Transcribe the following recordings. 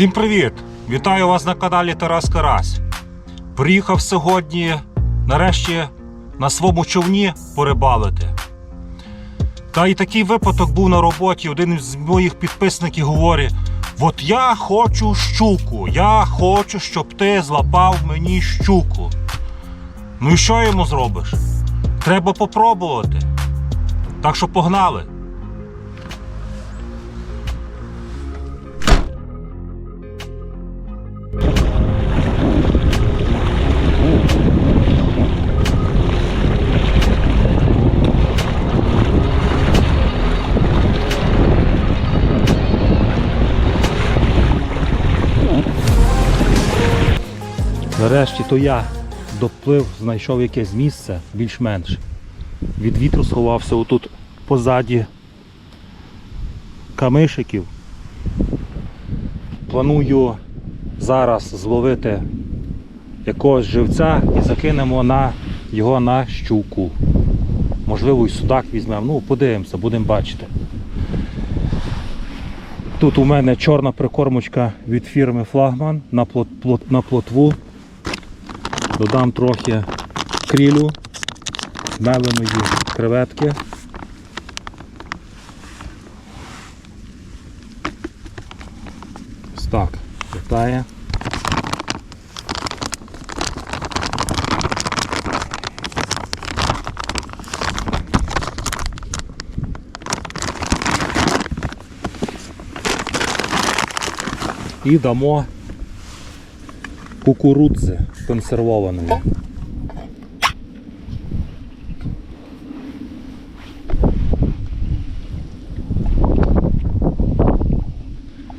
Всім привіт! Вітаю вас на каналі Тарас Карась. Приїхав сьогодні нарешті на своєму човні порибалити. Та й такий випадок був на роботі. Один з моїх підписників говорить: От я хочу щуку, я хочу, щоб ти злапав мені щуку. Ну і що йому зробиш? Треба попробувати. Так що погнали. Нарешті то я доплив, знайшов якесь місце більш-менш. Від вітру сховався отут позаді камишиків. Планую зараз зловити якогось живця і закинемо на його на щуку. Можливо, і судак візьмемо. Ну, подивимося, будемо бачити. Тут у мене чорна прикормочка від фірми Флагман на, плот, плот, на плотву. Додам трохи крілю, меленої креветки. Ось так, літає. І дамо кукурудзи консервованої.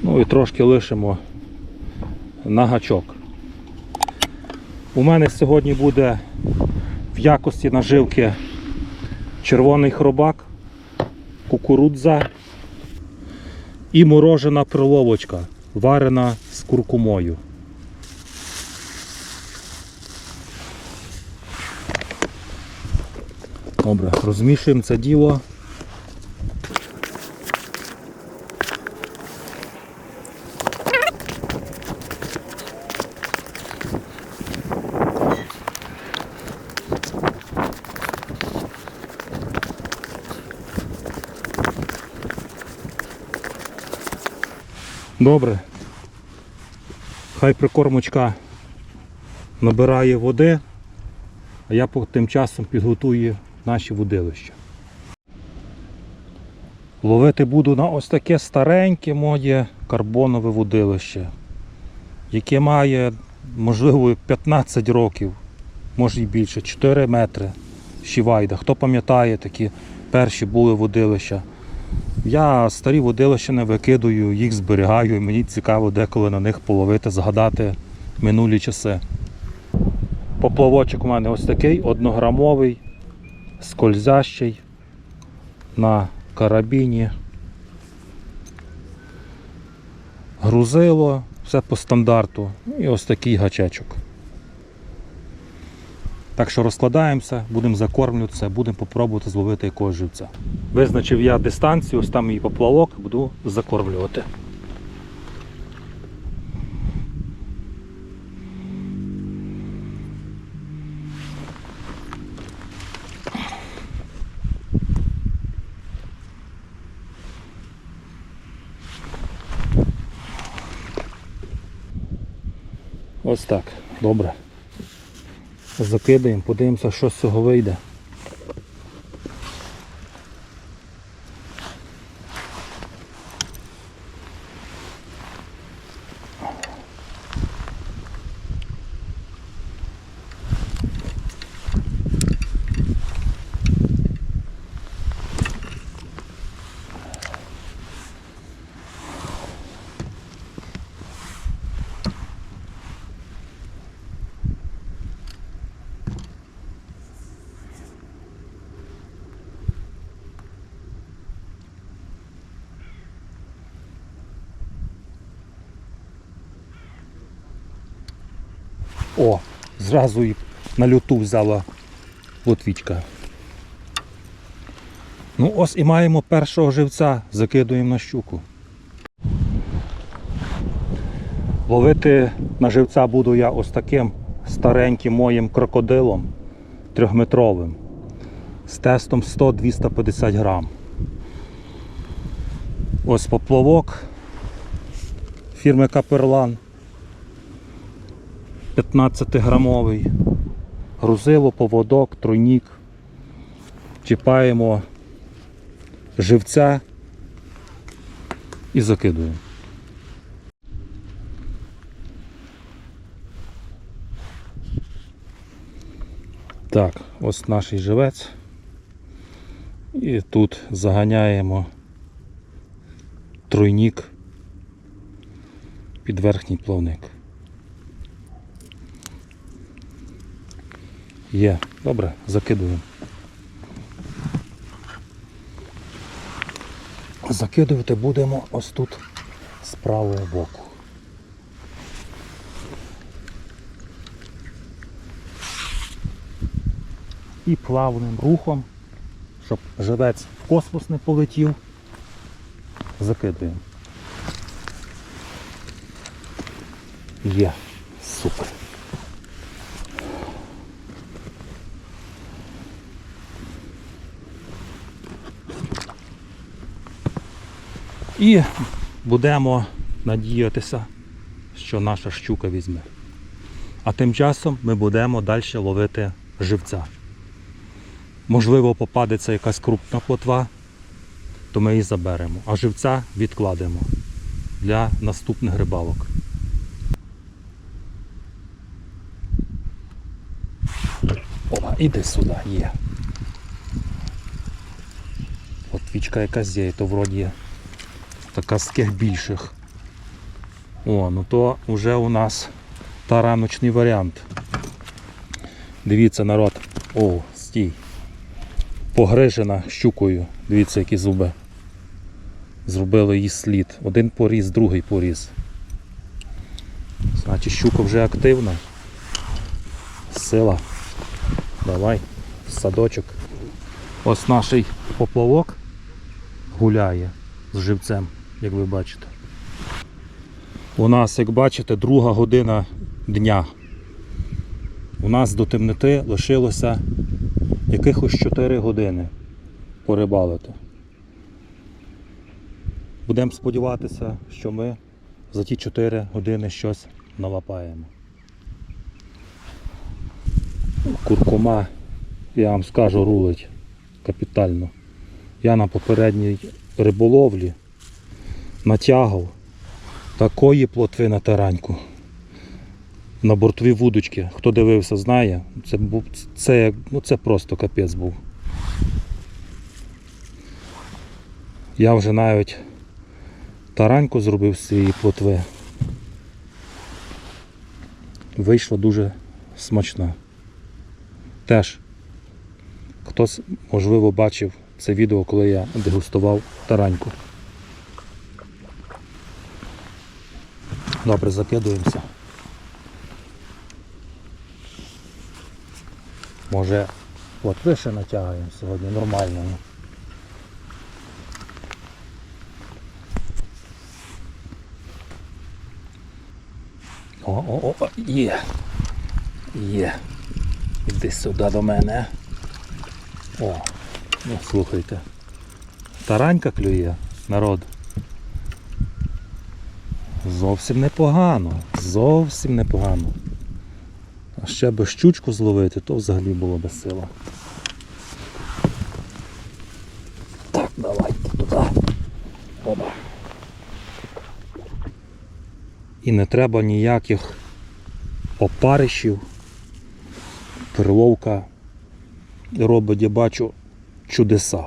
Ну і трошки лишимо на гачок. У мене сьогодні буде в якості наживки червоний хробак, кукурудза і морожена приловочка, варена з куркумою. Добре, розмішуємо це діло. Добре. Хай прикормочка набирає води, а я тим часом підготую наші водилища. Ловити буду на ось таке стареньке моє карбонове водилище, яке має, можливо, 15 років, може і більше, 4 метри щівайда. Хто пам'ятає, такі перші були водилища. Я старі водилища не викидую, їх зберігаю, і мені цікаво деколи на них половити, згадати минулі часи. Поплавочок у мене ось такий, однограмовий, скользящий на карабіні. Грузило, все по стандарту. І ось такий гачечок. Так що розкладаємося, будемо закормлюватися, будемо попробувати зловити якогось живця. Визначив я дистанцію, ось там мій поплавок, буду закормлювати. Ось так, добре. Закидаємо, подивимося, що з цього вийде. О, зразу і на люту взяла лотвічка. Ну ось і маємо першого живця, закидуємо на щуку. Ловити на живця буду я ось таким стареньким моїм крокодилом трьохметровим з тестом 100-250 грам. Ось поплавок фірми Каперлан 15-грамовий. Грузило, поводок, тройнік. Чіпаємо живця і закидуємо. Так, ось наш живець. І тут заганяємо тройнік під верхній плавник. Є, добре, закидуємо. Закидувати будемо ось тут з правого боку. І плавним рухом, щоб живець в космос не полетів, закидуємо. Є, супер. І будемо надіятися, що наша щука візьме. А тим часом ми будемо далі ловити живця. Можливо, попадеться якась крупна плотва, то ми її заберемо. А живця відкладемо для наступних рибалок. Опа, іди сюди, є. От вічка якась є, то вроді така з таких більших. О, ну то вже у нас тараночний варіант. Дивіться, народ. О, стій. Погрижена щукою. Дивіться, які зуби. Зробили її слід. Один поріз, другий поріз. Значить щука вже активна. Сила. Давай, садочок. Ось наш поплавок гуляє з живцем, як ви бачите. У нас, як бачите, друга година дня. У нас до темноти лишилося якихось 4 години порибалити. Будемо сподіватися, що ми за ті 4 години щось налапаємо. Куркума, я вам скажу, рулить капітально. Я на попередній риболовлі натягав такої плотви на тараньку. На бортові вудочки. Хто дивився, знає. Це був це, ну, це просто капець був. Я вже навіть тараньку зробив з цієї плотви. Вийшло дуже смачно. Теж хтось, можливо, бачив це відео, коли я дегустував тараньку. Добре, закидуємося. Може, от ви ще натягаємо сьогодні нормально. ну. О, о, о, є. Є. Іди сюди до мене. О, ну слухайте. Таранька клює, народ. Зовсім непогано. Зовсім непогано. А ще би щучку зловити, то взагалі було би сила. Так, давайте туди. Оба. І не треба ніяких опаришів. Перловка робить, я бачу, чудеса.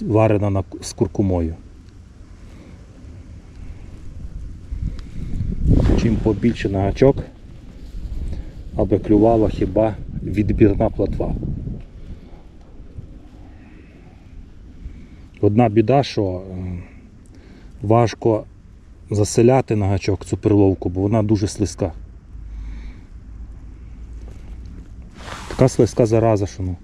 Варена з куркумою. Чим побільше на гачок, аби клювала хіба відбірна платва. Одна біда, що е, важко заселяти на гачок цю перловку, бо вона дуже слизька. Така слизька зараза, що ну.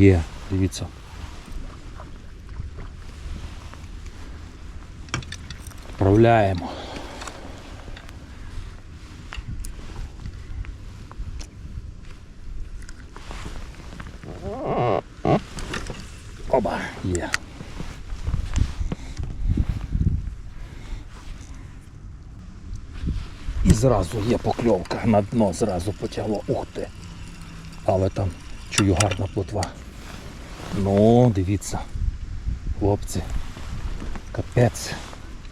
Є, дивіться. Вправляємо. Оба, є. І зразу є покльовка на дно, зразу потягло. Ух ти. Але там чую гарна плотва. Ну, дивіться. Хлопці. Капець.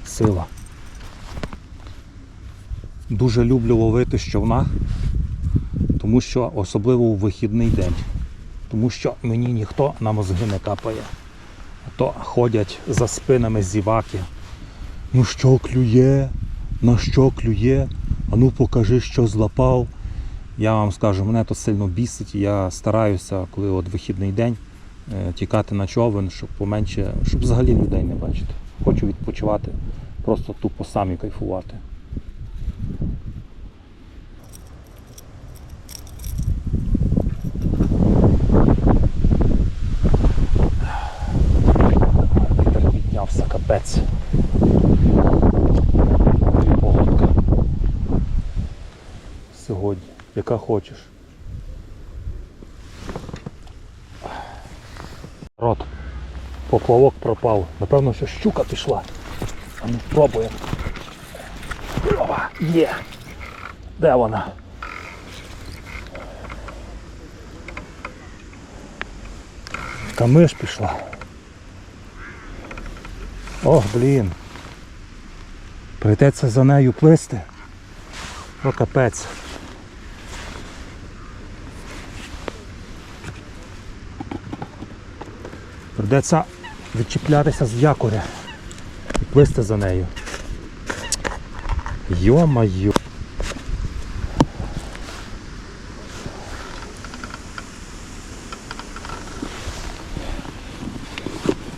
Сила. Дуже люблю ловити з човна, тому що особливо у вихідний день. Тому що мені ніхто на мозги не капає. А то ходять за спинами зіваки. Ну що клює? На що клює? А ну покажи, що злапав. Я вам скажу, мене то сильно бісить. Я стараюся, коли от вихідний день, тікати на човен, щоб поменше, щоб взагалі людей не бачити. Хочу відпочивати, просто тупо самі кайфувати. Вітер піднявся, капець. Сьогодні, яка хочеш. Поплавок пропав. Напевно, що щука пішла. А ну спробуємо. Опа, є. Де вона? Камиш пішла. Ох, блін. Прийдеться за нею плисти. О, капець. Прийдеться відчіплятися з якоря і плисти за нею. Йо-майо.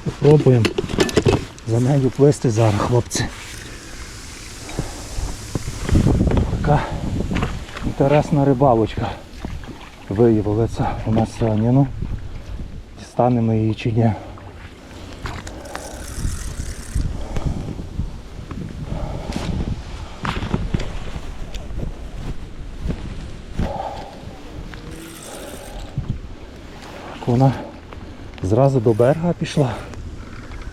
Попробуємо за нею плисти зараз, хлопці. Така інтересна рибалочка виявилася у нас сьогодні. Ну, дістанемо її чи ні. Так Вона зразу до берега пішла.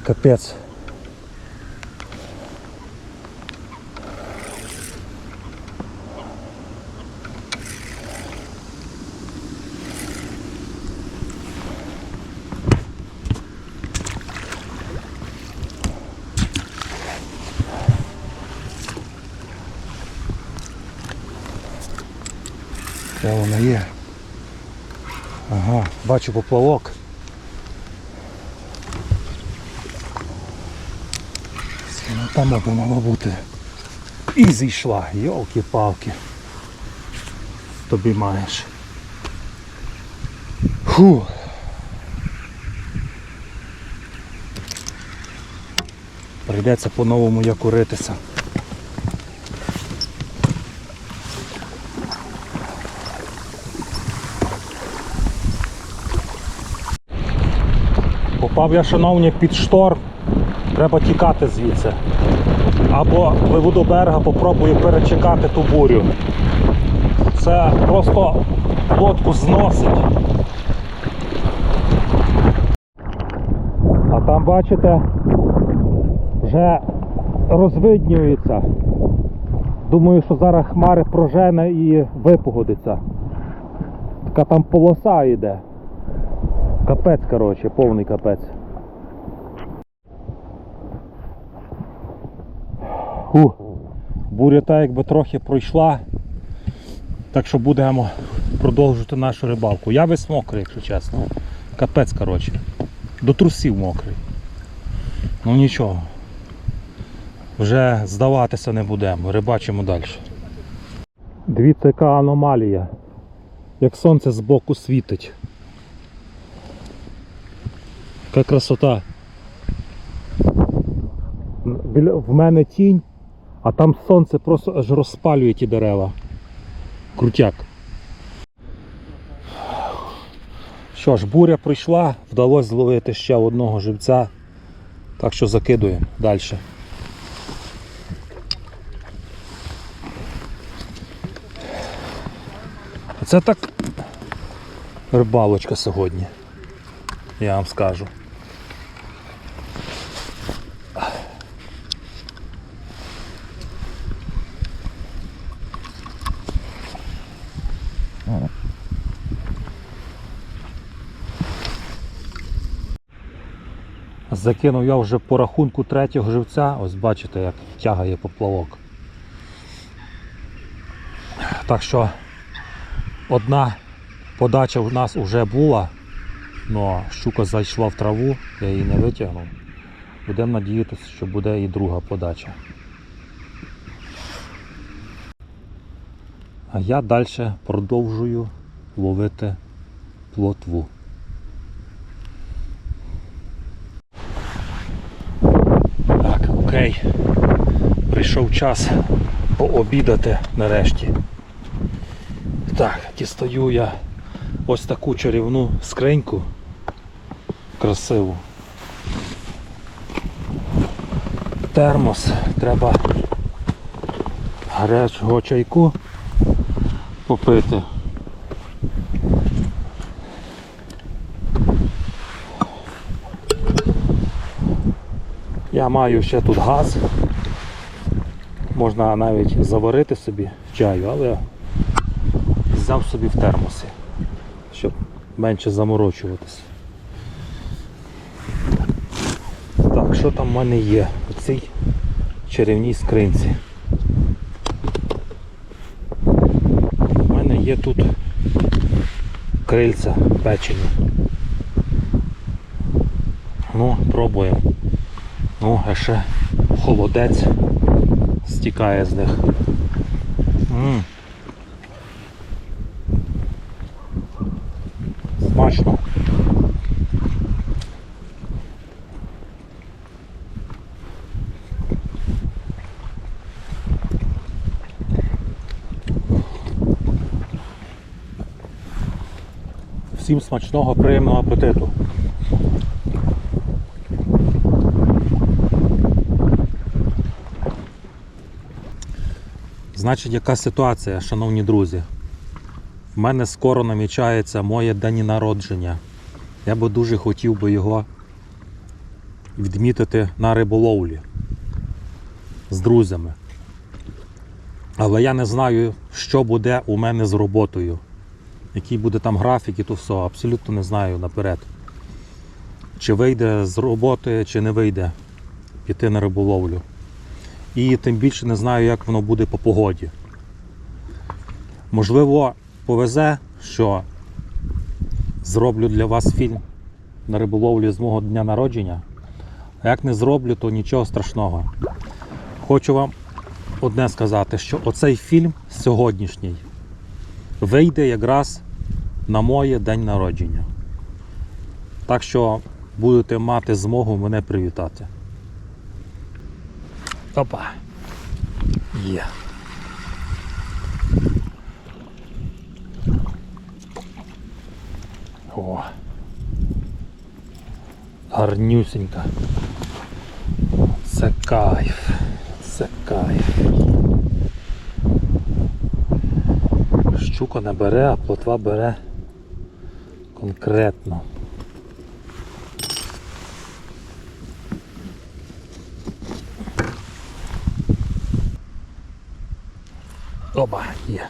Капець. Де вона є? Ага, бачу поплавок. Ну там аби мало бути. І зійшла, йолки-палки. Тобі маєш. Фу. Прийдеться по-новому якуритися. Попав я, шановні, під шторм. Треба тікати звідси. Або виведу до берега, попробую перечекати ту бурю. Це просто лодку зносить. А там, бачите, вже розвиднюється. Думаю, що зараз хмари прожене і випогодиться. Така там полоса йде. Капець, коротше, повний капець. Фу. Буря та якби трохи пройшла. Так що будемо продовжувати нашу рибалку. Я весь мокрий, якщо чесно. Капець, коротше. До трусів мокрий. Ну нічого. Вже здаватися не будемо, рибачимо далі. Дивіться, яка аномалія. Як сонце збоку світить. Яка красота. В мене тінь, а там сонце просто аж розпалює ті дерева. Крутяк. Що ж, буря пройшла, вдалося зловити ще одного живця. Так що закидуємо далі. Це так рибалочка сьогодні. Я вам скажу. Закинув я вже по рахунку третього живця. Ось бачите, як тягає поплавок. Так що одна подача в нас вже була, але щука зайшла в траву, я її не витягнув. Будемо надіятися, що буде і друга подача. А я далі продовжую ловити плотву. Окей. Прийшов час пообідати нарешті. Так, дістаю я ось таку чарівну скриньку. Красиву. Термос. Треба гарячого чайку попити. Я маю ще тут газ. Можна навіть заварити собі чаю, але взяв собі в термоси, щоб менше заморочуватися. Так, що там в мене є у цій чарівній скринці? У мене є тут крильця печені. Ну, пробуємо. Ну, а ще холодець стікає з них. М. Смачно. Всім смачного, приємного апетиту. Значить, яка ситуація, шановні друзі? В мене скоро намічається моє день народження. Я би дуже хотів би його відмітити на риболовлі з друзями. Але я не знаю, що буде у мене з роботою. Який буде там графік і то все. Абсолютно не знаю наперед. Чи вийде з роботи, чи не вийде піти на риболовлю. І тим більше не знаю, як воно буде по погоді. Можливо, повезе, що зроблю для вас фільм на риболовлі з мого дня народження. А як не зроблю, то нічого страшного. Хочу вам одне сказати, що оцей фільм сьогоднішній вийде якраз на моє день народження. Так що будете мати змогу мене привітати. Опа. Є. О. Гарнюсенька. Це кайф. Це кайф. Щука не бере, а плотва бере конкретно. Оба, є.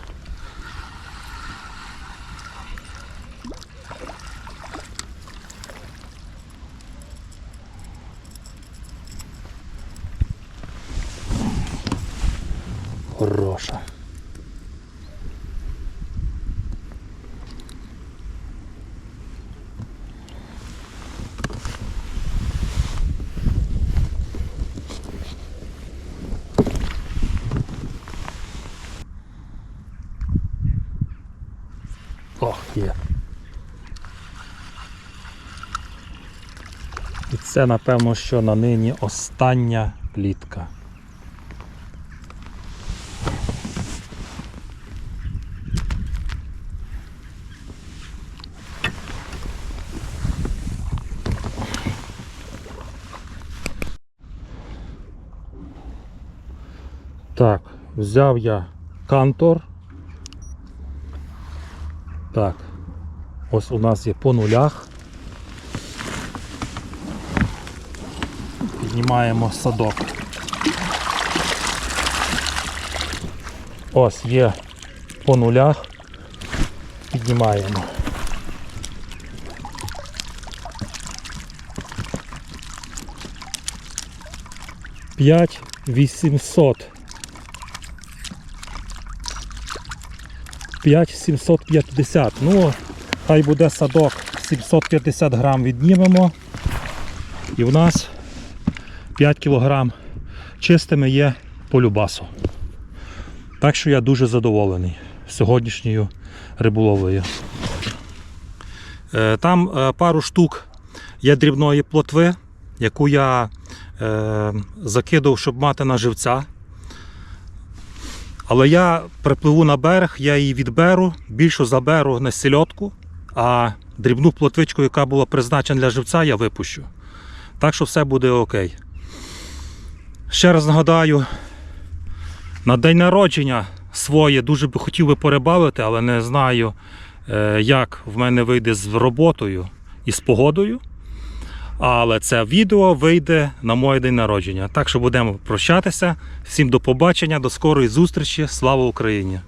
є. І це, напевно, що на нині остання плітка. Так, взяв я кантор. Так, ось у нас є по нулях. Піднімаємо садок. Ось є по нулях. Піднімаємо. П'ять вісімсот. 5750. Ну, хай буде садок 750 грам віднімемо. І в нас 5 кілограм чистими є по любасу. Так що я дуже задоволений сьогоднішньою риболовлею. Е, Там е, пару штук є дрібної плотви, яку я е, закидав, щоб мати на живця. Але я припливу на берег, я її відберу, більшу заберу на сільотку, а дрібну плотвичку, яка була призначена для живця, я випущу. Так що все буде окей. Ще раз нагадаю, на день народження своє дуже би хотів би порибалити, але не знаю, е, як в мене вийде з роботою і з погодою. Але це відео вийде на мой день народження. Так що будемо прощатися. Всім до побачення, до скорої зустрічі. Слава Україні!